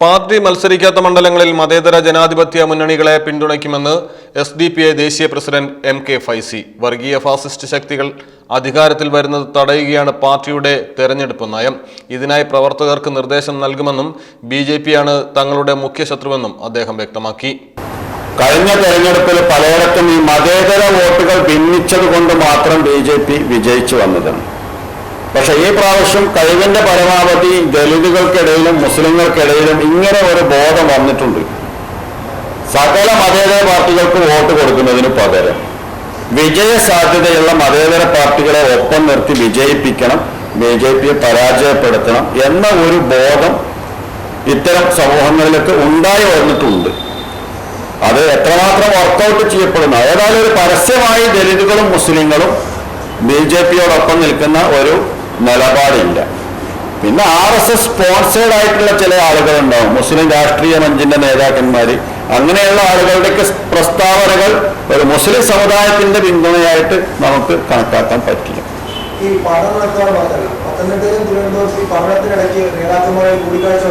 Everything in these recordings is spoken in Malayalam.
പാർട്ടി മത്സരിക്കാത്ത മണ്ഡലങ്ങളിൽ മതേതര ജനാധിപത്യ മുന്നണികളെ പിന്തുണയ്ക്കുമെന്ന് എസ് ഡി പി ഐ ദേശീയ പ്രസിഡന്റ് എം കെ ഫൈസി. വർഗീയ ഫാസിസ്റ്റ് ശക്തികൾ അധികാരത്തിൽ വരുന്നത് തടയുകയാണ് പാർട്ടിയുടെ തെരഞ്ഞെടുപ്പ് നയം. ഇതിനായി പ്രവർത്തകർക്ക് നിർദ്ദേശം നൽകുമെന്നും ബി ജെ പിയാണ് തങ്ങളുടെ മുഖ്യ ശത്രുവെന്നും അദ്ദേഹം വ്യക്തമാക്കി. കഴിഞ്ഞ തെരഞ്ഞെടുപ്പിൽ പലയിടത്തും ഈ മതേതര വോട്ടുകൾ ഭിന്നിച്ചത് കൊണ്ട് മാത്രം ബി ജെ പി വിജയിച്ചു വന്നതാണ് പക്ഷെ ഈ പ്രാവശ്യം കഴിവിന്റെ പരമാവധി ദലിതുകൾക്കിടയിലും മുസ്ലിങ്ങൾക്കിടയിലും ഇങ്ങനെ ഒരു ബോധം വന്നിട്ടുണ്ട്. സകല മതേതര പാർട്ടികൾക്ക് വോട്ട് കൊടുക്കുന്നതിന് പകരം വിജയ സാധ്യതയുള്ള മതേതര പാർട്ടികളെ ഒപ്പം നിർത്തി വിജയിപ്പിക്കണം ബി ജെ പിയെ പരാജയപ്പെടുത്തണം എന്ന ഒരു ബോധം ഇത്തരം സമൂഹങ്ങളിലൊക്കെ ഉണ്ടായി വന്നിട്ടുണ്ട്. അത് എത്രമാത്രം വർക്കൗട്ട് ചെയ്യപ്പെടുന്നു. ഏതായാലും ഒരു പരസ്യമായി ദലിതുകളും മുസ്ലിങ്ങളും ബി ജെ പിയോടൊപ്പം നിൽക്കുന്ന ഒരു നിലപാടില്ല. പിന്നെ ആർ എസ് എസ് സ്പോൺസേഡ് ആയിട്ടുള്ള ചില ആളുകളുണ്ടാവും. മുസ്ലിം രാഷ്ട്രീയ മഞ്ചിന്റെ നേതാക്കന്മാർ അങ്ങനെയുള്ള ആളുകളുടെയൊക്കെ പ്രസ്താവനകൾ ഒരു മുസ്ലിം സമുദായത്തിന്റെ പിന്തുണയായിട്ട് നമുക്ക് കണക്കാക്കാൻ പറ്റില്ല. ഈ പഠനം നടത്താൻ പറഞ്ഞല്ലോ പത്തനംതിട്ടയിലും തിരുവനന്തപുരത്തും ഈ പഠനത്തിനിടയ്ക്ക് നേതാക്കന്മാരെ കൂടിക്കാഴ്ച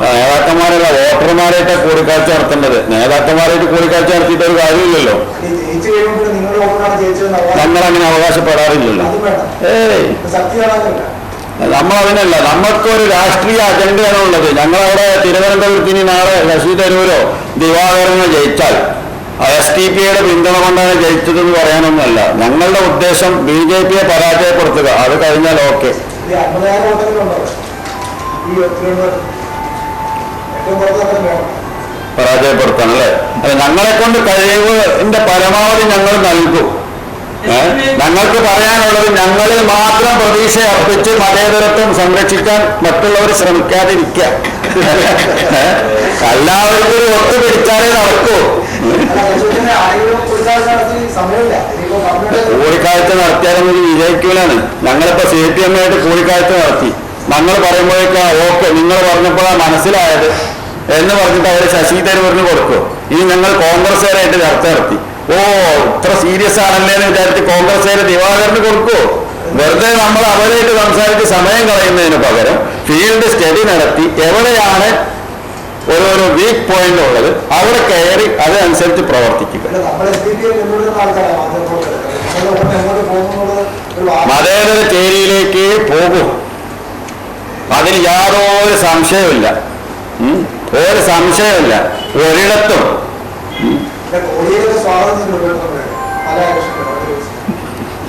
നേതാക്കന്മാരല്ല വോട്ടർമാരായിട്ട് കൂടിക്കാഴ്ച നടത്തേണ്ടത്. നേതാക്കന്മാരായിട്ട് കൂടിക്കാഴ്ച നടത്തിയിട്ട് ഒരു കാര്യമില്ലല്ലോ ഈ ജയിച്ചു കഴിയുമ്പോൾ നിങ്ങളുടെ വോട്ടാണ് ജയിച്ചതെന്ന് അവകാശം നമ്മൾ അങ്ങനെ അവകാശപ്പെടാറില്ലല്ലോ ഏയ്. നമ്മൾ അതിനല്ല നമുക്കൊരു രാഷ്ട്രീയ അജണ്ടയാണ് ഉള്ളത്. ഞങ്ങളവിടെ തിരുവനന്തപുരത്ത് ഇനി നാളെ ശശി തരൂരോ ദിവാകരനോ ജയിച്ചാൽ എസ് ടി പിയുടെ പിന്തുണ കൊണ്ടാണ് ജയിച്ചതെന്ന് പറയാനൊന്നുമല്ല. ഞങ്ങളുടെ ഉദ്ദേശം ബി ജെ പിയെ പരാജയപ്പെടുത്തുക. അത് കഴിഞ്ഞാൽ ഓക്കെ. പരാജയപ്പെടുത്തണം അല്ലേ? അല്ല ഞങ്ങളെ കൊണ്ട് കഴിവിന്റെ പരമാവധി ഞങ്ങൾ നൽകും? ഞങ്ങൾക്ക് പറയാനുള്ളത് ഞങ്ങളിൽ മാത്രം പ്രതീക്ഷ അർപ്പിച്ച് മതേതരത്വം സംരക്ഷിക്കാൻ മറ്റുള്ളവർ ശ്രമിക്കാതിരിക്കുക? എല്ലാവർക്കും ഒരു ഒത്തുപിടിച്ചാലേ നടക്കൂ. കൂടിക്കാഴ്ച നടത്തിയാലും ഒരു വിജയിക്കൂലാണ്. ഞങ്ങളിപ്പോ സി പി എം ആയിട്ട് കൂടിക്കാഴ്ച നടത്തി. ഞങ്ങൾ പറയുമ്പോഴേക്കാ ഓക്കെ നിങ്ങൾ പറഞ്ഞപ്പോഴാണ് മനസ്സിലായത്. എന്ന് പറഞ്ഞിട്ട് അവർ ശശി തരൂരിന് കൊടുക്കും. ഇനി ഞങ്ങൾ കോൺഗ്രസ്സുകാരായിട്ട് ചർച്ച നടത്തി. ഓ ഇത്ര സീരിയസ് ആണല്ലേ എന്ന് വിചാരിച്ച് കോൺഗ്രസ്സുകാർ ദിവാകരന് കൊടുക്കുമോ വെറുതെ നമ്മൾ അവരായിട്ട് സംസാരിച്ച് സമയം കളയുന്നതിന് പകരം ഫീൽഡ് സ്റ്റഡി നടത്തി എവിടെയാണ് ഓരോരോ വീക്ക് പോയിന്റ് ഉള്ളത് അവിടെ കയറി അതനുസരിച്ച് പ്രവർത്തിക്കുക. മതേതര ചേരിയിലേക്ക് പോകും. അതിൽ യാതൊരു സംശയമില്ല. ഒരു സംശയമില്ല. ഒരിടത്തും.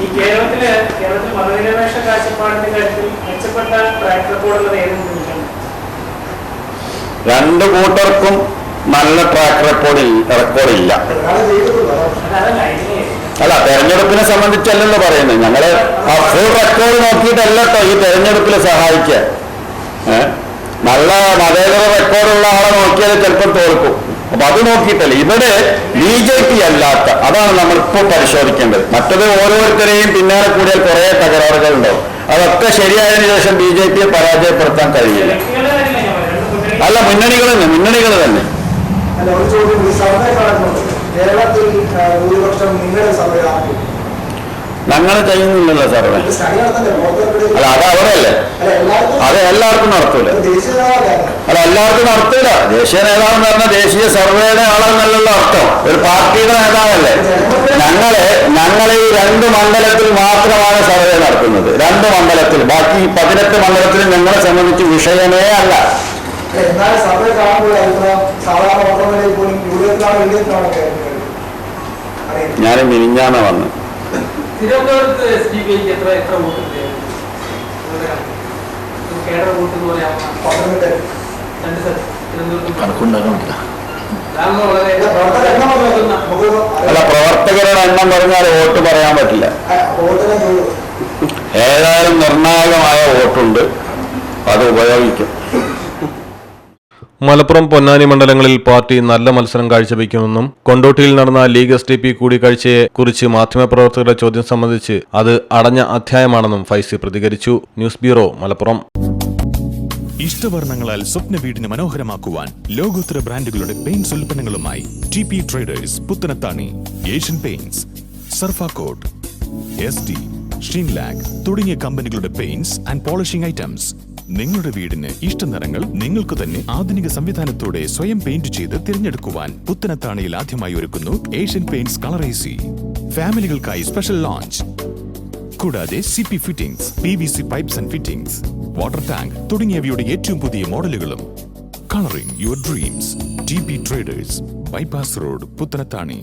ഈ കേരളത്തിൽ കേരളത്തിൽ മതനിരപേക്ഷ കാഴ്ചപ്പാടിന്റെ കാര്യത്തിൽ മെച്ചപ്പെട്ട ട്രാക്ക് റെക്കോർഡുള്ളത് ഏതെങ്കിലും രണ്ട് കൂട്ടർക്കും നല്ല ട്രാക്ക് റെക്കോർഡ് റെക്കോർഡില്ല ഇല്ല. അല്ല തെരഞ്ഞെടുപ്പിനെ സംബന്ധിച്ചല്ലല്ലോ പറയുന്നത്. ഞങ്ങൾ ആ ഫുൾ റെക്കോർഡ് നോക്കിയിട്ടല്ല കേട്ടോ ഈ തെരഞ്ഞെടുപ്പിൽ സഹായിക്കുക. ഏ? നല്ല മതേതര റെക്കോർഡുള്ള ആളെ നോക്കിയാൽ ചിലപ്പോൾ തോൽക്കും. അപ്പൊ അത് നോക്കിയിട്ടല്ല. ഇവിടെ ബി ജെ പി അല്ലാത്ത അതാണ് നമ്മൾ ഇപ്പൊ പരിശോധിക്കേണ്ടത്. മറ്റത് ഓരോരുത്തരെയും പിന്നാലെ കൂടിയാൽ കുറെ തകരാറുകൾ ഉണ്ടാവും അതൊക്കെ ശരിയായതിനു ശേഷം ബി ജെ പിയെ പരാജയപ്പെടുത്താൻ കഴിയില്ല. അല്ല മുന്നണികൾ തന്നെ മുന്നണികൾ തന്നെ. കേരളത്തിൽ ഭൂരിപക്ഷം നിങ്ങളുടെ സർവേയാണ് ഞങ്ങൾ ചെയ്യുന്നില്ലല്ലോ പുറത്തെവിടെ അല്ല അത് അവരല്ലേ? അത് എല്ലാവർക്കും നടത്തൂല. അല്ല എല്ലാവർക്കും നടത്തൂല. ദേശീയ നേതാവ് എന്ന് പറഞ്ഞാൽ ദേശീയ സർവേയുടെ ആളെന്നല്ലല്ലോ അർത്ഥം. ഒരു പാർട്ടിയുടെ നേതാവല്ലേ? ഞങ്ങൾ ഞങ്ങൾ ഈ രണ്ട് മണ്ഡലത്തിൽ മാത്രമാണ് സർവേ നടത്തുന്നത്. രണ്ട് മണ്ഡലത്തിൽ. ബാക്കി പതിനെട്ട് മണ്ഡലത്തിൽ ഞങ്ങളെ സംബന്ധിച്ച് വിഷയമേ അല്ല. എന്നാലും സർവേ ഞാൻ വന്ന്. തിരുവനന്തപുരത്ത് എസ് ഡി എത്ര എത്ര വോട്ട് കേഡർ വോട്ട് എന്ന് രണ്ട് തിരുവനന്തപുരത്തും അല്ല, പ്രവർത്തകരുടെ എണ്ണം പറഞ്ഞാൽ വോട്ട് പറയാൻ പറ്റില്ല. ഏതായാലും നിർണായകമായ വോട്ടുണ്ട്. അത് ഉപയോഗിക്കും. മലപ്പുറം പൊന്നാനി മണ്ഡലങ്ങളിൽ പാർട്ടി നല്ല മത്സരം കാഴ്ചവെക്കുമെന്നും കൊണ്ടോട്ടിയിൽ നടന്ന ലീഗ് എസ് ടി പി കൂടിക്കാഴ്ചയെ കുറിച്ച് മാധ്യമപ്രവർത്തകരുടെ ചോദ്യം സംബന്ധിച്ച് അത് അടഞ്ഞ അധ്യായമാണെന്നും ഫൈസി പ്രതികരിച്ചു. News bureau Malappuram. ഇഷ്ടവർണങ്ങളാൽ സ്വപ്ന വീടിന് മനോഹരമാക്കുവാൻ ലോകോത്തര ബ്രാൻഡുകളുടെ paints ഉൽപ്പന്നങ്ങളുമായി T P traders Puthanathani Asian paints Surfacoat S D. Sheenlac തുടങ്ങിയ കമ്പനികളുടെ പെയിന്റ്സ് ആൻഡ് പോളിഷിംഗ് ഐറ്റംസ് നിങ്ങളുടെ വീടിന് ഇഷ്ട നിറങ്ങൾ നിങ്ങൾക്ക് തന്നെ ആധുനിക സംവിധാനത്തോടെ സ്വയം പെയിന്റ് ചെയ്ത് തിരഞ്ഞെടുക്കുവാൻ പുത്തനത്താണിയിൽ ആദ്യമായി ഒരുക്കുന്നു ഏഷ്യൻ പെയിന്റ്സ് കളർ ഏസി ഫാമിലികൾക്കായി സ്പെഷ്യൽ ലോഞ്ച് കൂടാതെ C P fittings P V C pipes and fittings water tank തുടങ്ങിയവയുടെ ഏറ്റവും പുതിയ മോഡലുകളും. Colouring your dreams T P traders bypass road Puthanathani.